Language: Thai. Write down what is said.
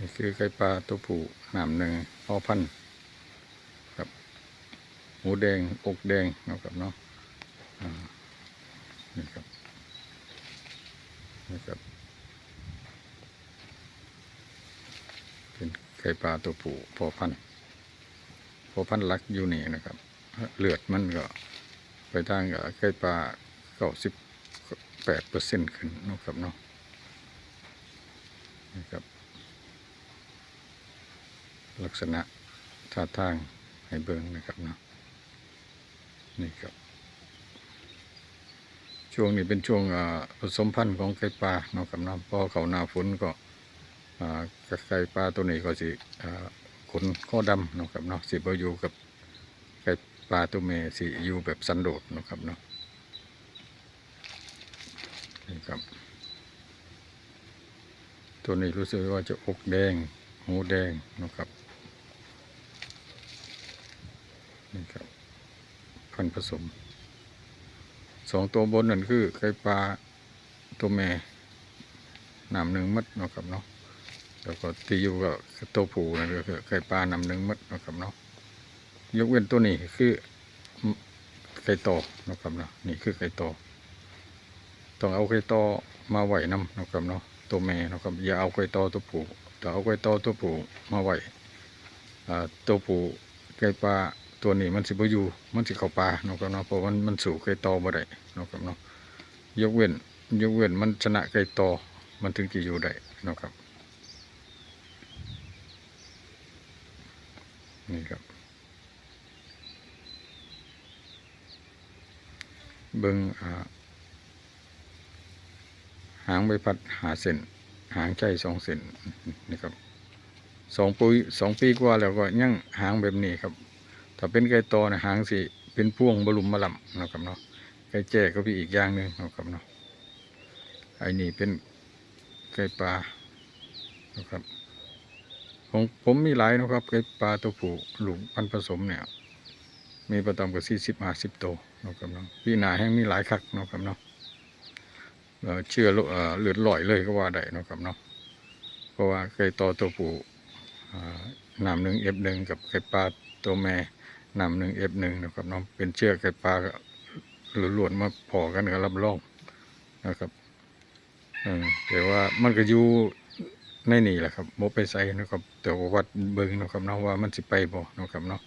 นี่คือไก่ปลาตัวผู้น้ำหนึ่งพ่อพันธุ์ครับหมูแดงอกแดงเนาะครับเนาะนี่ครับนี่ครับ เป็นไก่ปลาตัวผู้พ่อพันธุ์พ่อพันธุ์รักอยู่นี่นะครับ เลือดมันก็ไปทางกับไก่ปลาเก้าสิบแปดเปอร์เซ็นต์ขึ้นนะครับเนาะนี่ครับ ลักษณะท่าทางให้เบิ่งนะครับเนาะนี่ครับ ช่วงนี้เป็นช่วงผสมพันธุ์ของไก่ปลาเนาะครับเนาะพอเขาหน้าฝนก็ไก่ปลาตัวนี้ก็สิขนข้อดำเนาะครับเนาะสิบอยู่กับไก่ปลาตัวเมสิอยู่แบบสันโดษเนาะครับเนาะนี่ครับ ตัวนี้รู้สึกว่าจะอกแดง หูแดงนะครับ นี่ครับ พันผสม สองตัวบนนั่นคือไก่ปลาตัวแม่นำหนึ่งมัดนะครับเนาะแล้วก็ที่อยู่กับตัวผู้นั่นก็คือไก่ปลานำหนึ่งมัดนะครับเนาะยกเว้นตัวนี้คือไก่โตนะครับเนาะนี่คือไก่โตต้องเอาไก่โตมาไหวน้ำนะครับเนาะตัวแม่นะครับอย่าเอาไก่โตตัวผู้แต่เอาไก่โตตัวผู้มาไหว่ตัวผู้ไก่ปลา ตัวนี้มันสิบอยู่ มันสิเข้าป่าเนาะครับเนาะเพราะมันมันสู่ไก่ตอบ่ได้เนาะครับเนาะยกเว้น ยกเว้นมันชนะไก่ตอมันถึงจะอยู่ได้เนาะครับ นี่ครับ เบิ่งอ่าหางใบพัดหาเส้นหางใจสองเส้นนี่ครับสองปีสองปีกว่าแล้วก็ยังหางแบบนี้ครับ ถ้าเป็นไก่ตอนะหางสิเป็นพ่วงบลุมบลัมเนะครับเนาะไก่แจ้ก็เป็นอีกอย่างหนึ่งนะครับเนาะไอ้นี่เป็นไก่ปลานะครับของผมมีหลายนะครับไก่ปลาตัวผู้ลูกพันผสมเนี่ย มีประตอมกับสี่สิบห้าสิบตัวนะครับเนาะพี่นาแห้งมีหลายคักนะครับเนาะเชื่อโลเลือดลอยเลยก็ว่าได้นะครับเนาะเพราะว่าไก่ตอตัวผู้อ่าน้ำหนึ่งเอฟหนึ่งกับไก่ปลาตัวแม่ นำหนึ่งเอฟหนึ่งนะครับน้องเป็นเชือกไก่ปลาหลวนๆมาพอกันกับรับรองนะครับอแต่ว่ามันก็อยู่ในนี่แหละครับโมไปใส่นะครับแต่ว่าวัดเบิงนะครับเนาะว่ามันสิไปบ่นะครับเนาะ